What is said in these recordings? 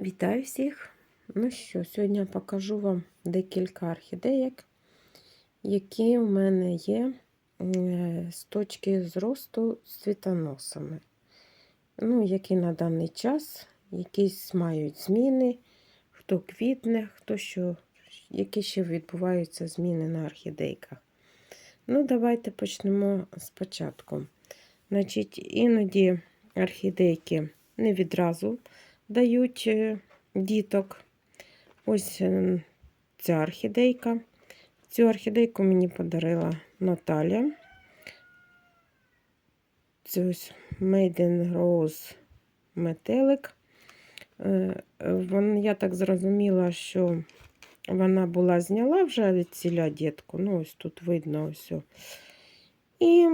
Вітаю всіх! Ну що, сьогодні покажу вам декілька орхідеїк, які у мене є з точки зросту з цвітоносами. Ну, які на даний час якісь мають зміни, хто квітне, хто що, які ще відбуваються зміни на орхідейках. Ну, давайте почнемо спочатку. Значить, іноді орхідейки не відразу дають е, діток. Ось е, ця орхідейка. Цю орхідейку мені подарила Наталя. Це ось Maiden Rose метелик. Е, Я так зрозуміла, що вона була зняла вже від ціля дітку. Ну, ось тут видно ось. І,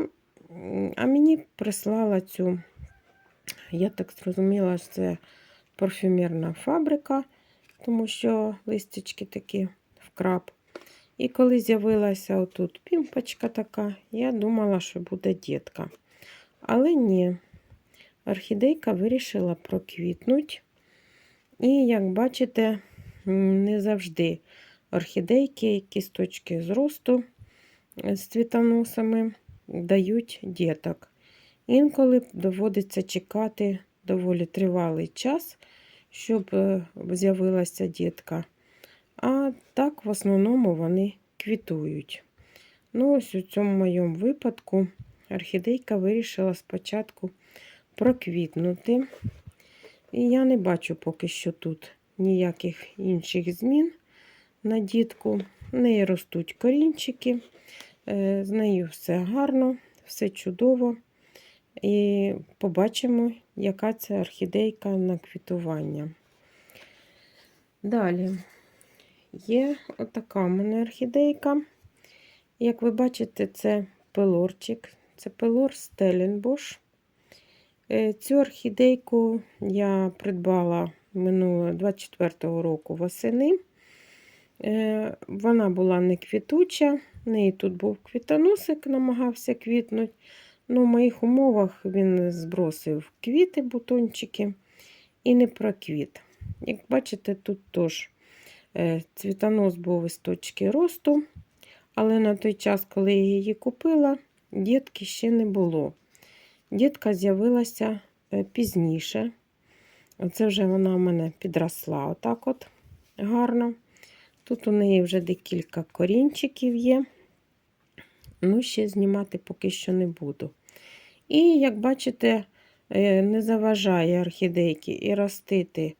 а мені прислала цю, я так зрозуміла, що це парфюмерна фабрика, тому що листячки такі вкраб. І коли з'явилася отут пімпочка така, я думала, що буде дітка. Але ні, орхідейка вирішила проквітнути. І, як бачите, не завжди орхідейки, з зросту з цвітоносами дають діток. Інколи доводиться чекати доволі тривалий час, щоб е, з'явилася дітка. А так, в основному, вони квітують. Ну, ось у цьому моєму випадку орхідейка вирішила спочатку проквітнути. І я не бачу поки що тут ніяких інших змін на дітку. В неї ростуть корінчики, е, з нею все гарно, все чудово. І побачимо, яка це орхідейка на квітування. Далі є отака мене орхідейка. Як ви бачите, це пелорчик, це пелор Стеленбош. Цю орхідейку я придбала минулого 24-го року восени. Е, вона була не квітуча, в неї тут був квітоносик, намагався квітнути. Ну, в моїх умовах він збросив квіти, бутончики і не проквіт. Як бачите, тут теж е, цвітонос був із точки росту, але на той час, коли я її купила, дітки ще не було. Дітка з'явилася е, пізніше. Оце вже вона у мене підросла отак от гарно. Тут у неї вже декілька корінчиків є. Ну, ще знімати поки що не буду. І, як бачите, е, не заважає орхідейки і ростити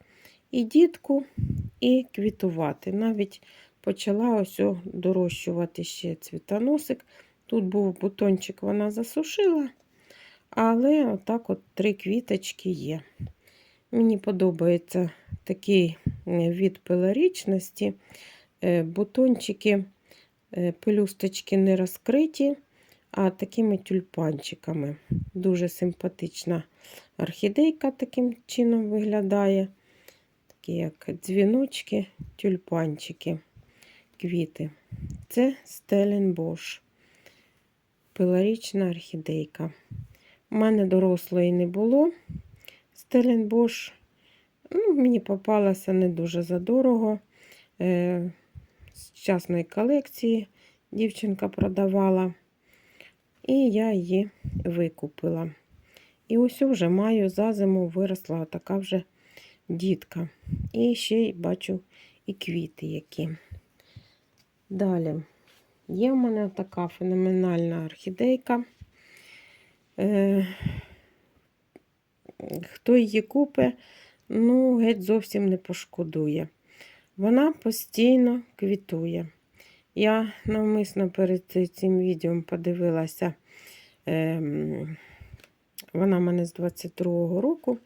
і дітку, і квітувати. Навіть почала ось дорощувати ще цвітоносик. Тут був бутончик, вона засушила, але отак от три квіточки є. Мені подобається такий е, від пилорічності. Е, бутончики пелюсточки не розкриті, а такими тюльпанчиками. Дуже симпатична орхідейка таким чином виглядає. Такі як дзвіночки, тюльпанчики, квіти. Це Стеленбош. Пилорічна орхідейка. У мене дорослої не було. Стеленбош. Ну, Мені попалася не дуже задорого. З частної колекції дівчинка продавала. І я її викупила. І ось вже маю за зиму виросла така вже дітка. І ще й бачу і квіти які. Далі є в мене така феноменальна орхідейка. Е, Хто її купить, ну, геть зовсім не пошкодує. Вона постійно квітує. Я навмисно перед цим відео подивилася, е, вона в мене з 22-го року.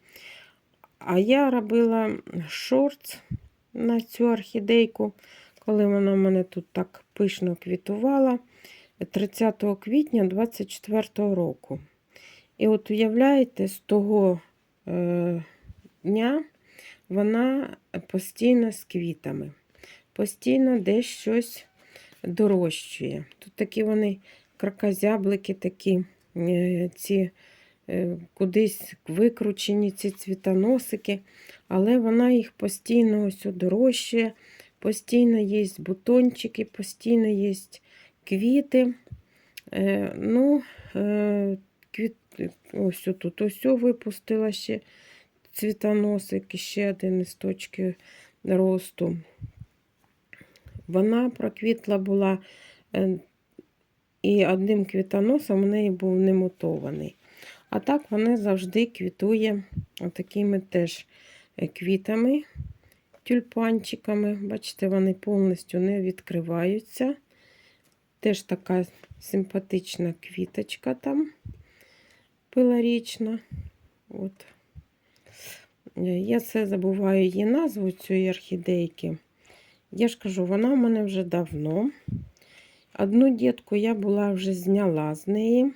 А я робила шорт на цю орхідейку, коли вона в мене тут так пишно квітувала 30 квітня 24-го року. І от уявляєте, з того е, дня вона постійно з квітами, постійно десь щось дорощує. Тут такі вони кракозяблики, такі е, ці е, кудись викручені ці цвітоносики, але вона їх постійно ось дорожчає, постійно є бутончики, постійно є квіти. Е, ну, квіт, ось тут ось випустила ще цвітоносик, і ще один із точки росту. Вона проквітла була е, і одним квітоносом у неї був не мутований. А так вона завжди квітує такими теж е, квітами, тюльпанчиками. Бачите, вони повністю не відкриваються. Теж така симпатична квіточка там пилорічна. От. Е, Я все забуваю її назву цієї орхідейки. Я ж кажу, вона в мене вже давно. Одну дітку я була вже зняла з неї.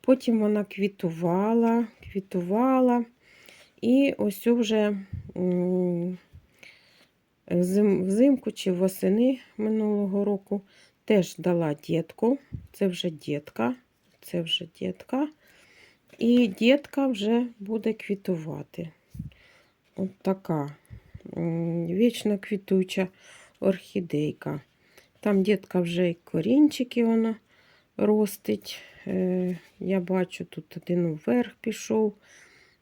Потім вона квітувала, квітувала. І ось вже взимку чи восени минулого року теж дала дітку. Це вже дітка. Це вже дітка. І дітка вже буде квітувати. Така вічно квітуча орхідейка. Там дітка вже і корінчики вона ростить. Е, Я бачу, тут один вверх пішов,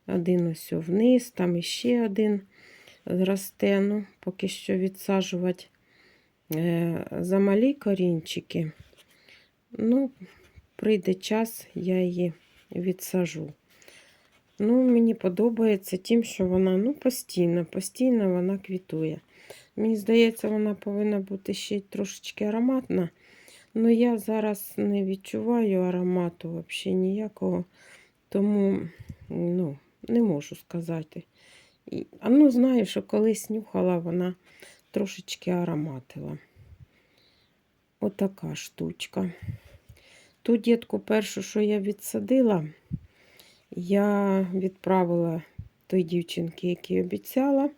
один ось вниз, там іще один росте. Ну, поки що відсаджувати е, замалі корінчики. Ну, прийде час, я її відсажу. Ну, Мені подобається тим, що вона ну, постійно, постійно вона квітує. Мені здається, вона повинна бути ще трошечки ароматна. Ну, я зараз не відчуваю аромату взагалі ніякого, тому ну, не можу сказати. А ну, знаю, що колись нюхала, вона трошечки ароматила. Отака штучка. Ту дітку першу, що я відсадила, я відправила той дівчинки, якій обіцяла.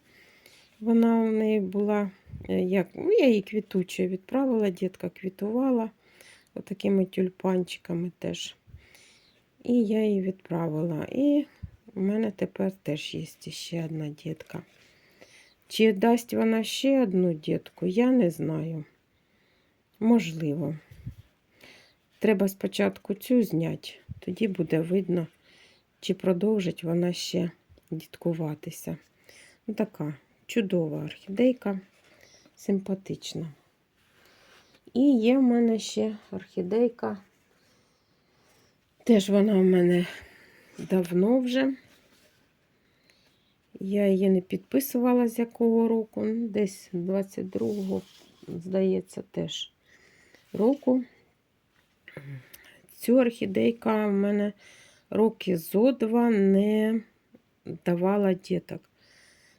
Вона в неї була, е, як, ну, я її квітучою відправила, дітка квітувала отакими тюльпанчиками теж. І я її відправила. І в мене тепер теж є ще одна дітка. Чи дасть вона ще одну дітку, я не знаю. Можливо. Треба спочатку цю зняти, тоді буде видно, чи продовжить вона ще діткуватися. Ну, така чудова орхідейка, симпатична. І є в мене ще орхідейка. Теж вона в мене давно вже. Я її не підписувала з якого року, ну, десь 22-го, здається, теж року. Цю орхідейка в мене роки зо два не давала діток.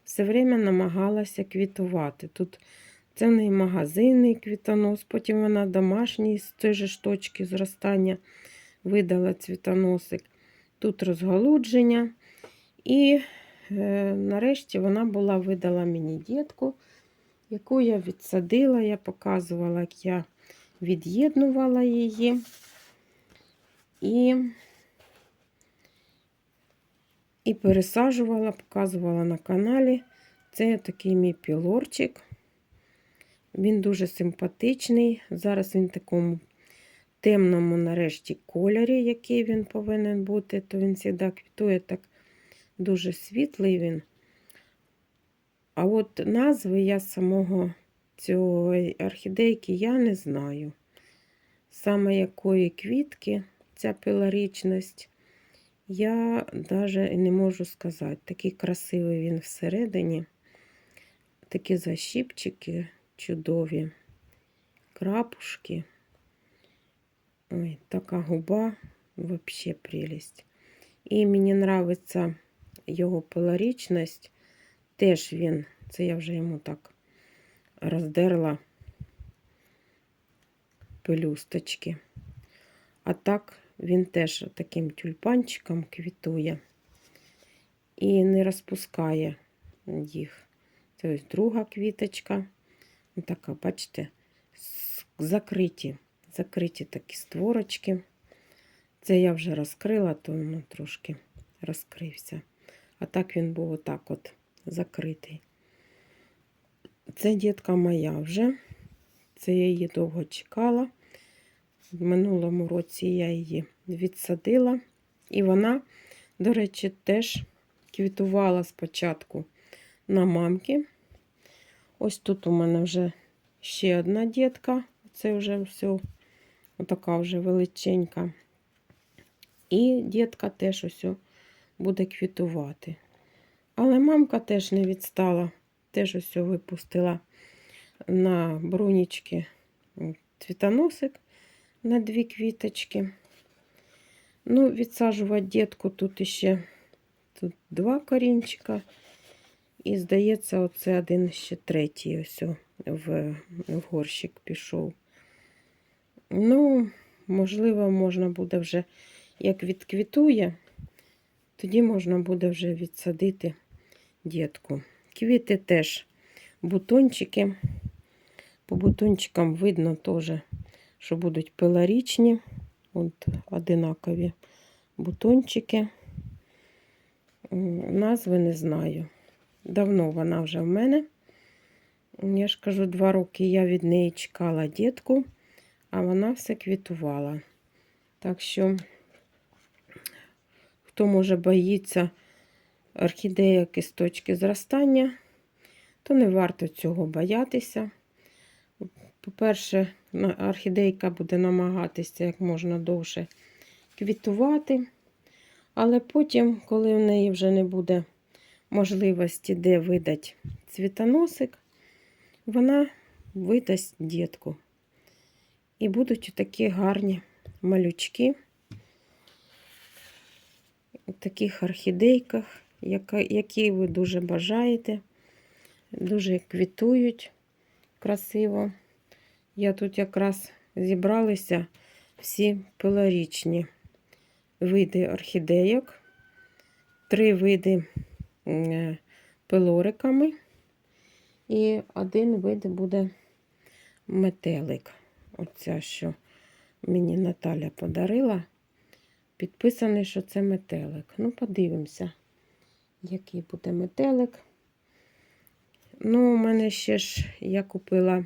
Все время намагалася квітувати. Тут це магазинний квітонос, потім вона домашній з тої ж точки зростання видала цвітоносик. Тут розголудження. І е, нарешті вона була видала мені дітку, яку я відсадила, я показувала, як я від'єднувала її. І і пересаджувала, показувала на каналі. Це такий мій пілорчик. Він дуже симпатичний. Зараз він в такому темному, нарешті, кольорі, який він повинен бути, то він завжди квітує так дуже світлий він. А от назви я самого цього орхідейки я не знаю. Саме якої квітки ця пилорічність, я навіть не можу сказати. Такий красивий він всередині. Такі защіпчики чудові, крапушки. Ой, така губа, взагалі прелість. І мені подобається його пилорічність. Теж він, це я вже йому так роздерла пелюсточки. А так він теж таким тюльпанчиком квітує і не розпускає їх. Це ось друга квіточка. Така, бачите, закриті, закриті такі створочки. Це я вже розкрила, то воно трошки розкрився. А так він був отак от закритий. Це дітка моя вже. Це я її довго чекала. В минулому році я її відсадила. І вона, до речі, теж квітувала спочатку на мамки. Ось тут у мене вже ще одна дітка. Це вже все отака вже величенька. І дітка теж ось буде квітувати. Але мамка теж не відстала, теж ось випустила на брунічки цвітоносик на дві квіточки. Ну, відсаджувати дітку тут іще тут два корінчика. І, здається, оце один ще третій ось в, в горщик пішов. Ну, можливо, можна буде вже, як відквітує, тоді можна буде вже відсадити дітку. Квіти теж бутончики. По бутончикам видно теж, що будуть пилорічні. От одинакові бутончики. Назви не знаю. Давно вона вже в мене. Я ж кажу, два роки я від неї чекала дітку, а вона все квітувала. Так що, хто може боїться орхідея кисточки зростання, то не варто цього боятися. По-перше, орхідейка буде намагатися як можна довше квітувати, але потім, коли в неї вже не буде можливості, де видати цвітоносик, вона видасть дітку. І будуть такі гарні малючки у таких орхідейках, які ви дуже бажаєте, дуже квітують красиво. Я тут якраз зібралися всі пилорічні види орхідейок, три види е, пилориками, і один вид буде метелик. Оця, що мені Наталя подарила. Підписаний, що це метелик. Ну, подивимося, який буде метелик. Ну, у мене ще ж я купила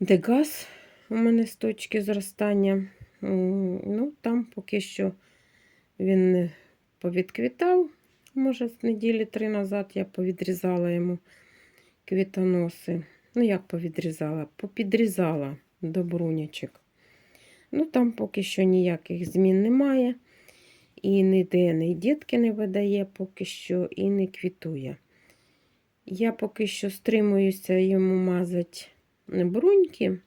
дегаз у мене з точки зростання. Ну, там поки що він повідквітав. Може, з неділі три назад я повідрізала йому квітоноси. Ну, як повідрізала? Попідрізала до брунячок. Ну, там поки що ніяких змін немає. І ніде ні дітки не видає, поки що і не квітує. Я поки що стримуюся йому мазати бруньки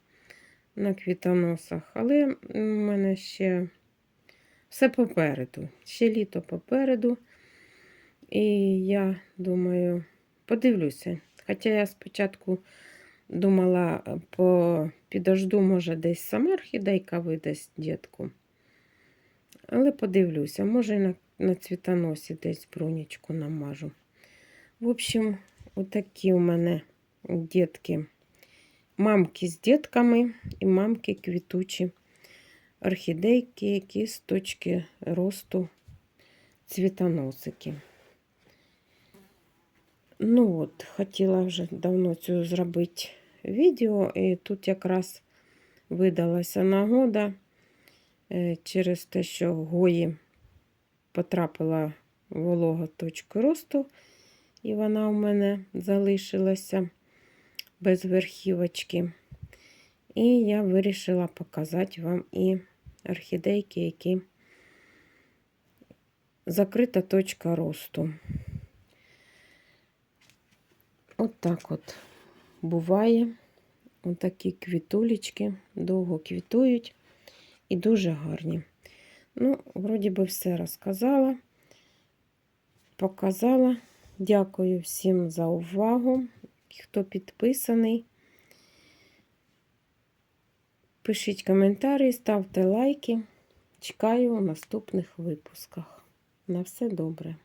на квітоносах, але у мене ще все попереду. Ще літо попереду. І я думаю, подивлюся. Хоча я спочатку думала, по підожду, може, десь сама орхідейка видасть дітку. Але подивлюся, може, на, на цвітоносі десь брунічку намажу. В общем, отакі у мене дітки мамки з дітками і мамки квітучі орхідейки, які з точки росту цвітоносики. Ну от, хотіла вже давно цю зробити відео, і тут якраз видалася нагода е, через те, що гої потрапила волога точку росту, і вона у мене залишилася без верхівочки. І я вирішила показати вам і орхідейки, які закрита точка росту. От так от буває. Отакі квітулечки довго квітують і дуже гарні. Ну, вроді би, все розказала, показала. Дякую всім за увагу хто підписаний. Пишіть коментарі, ставте лайки. Чекаю у наступних випусках. На все добре.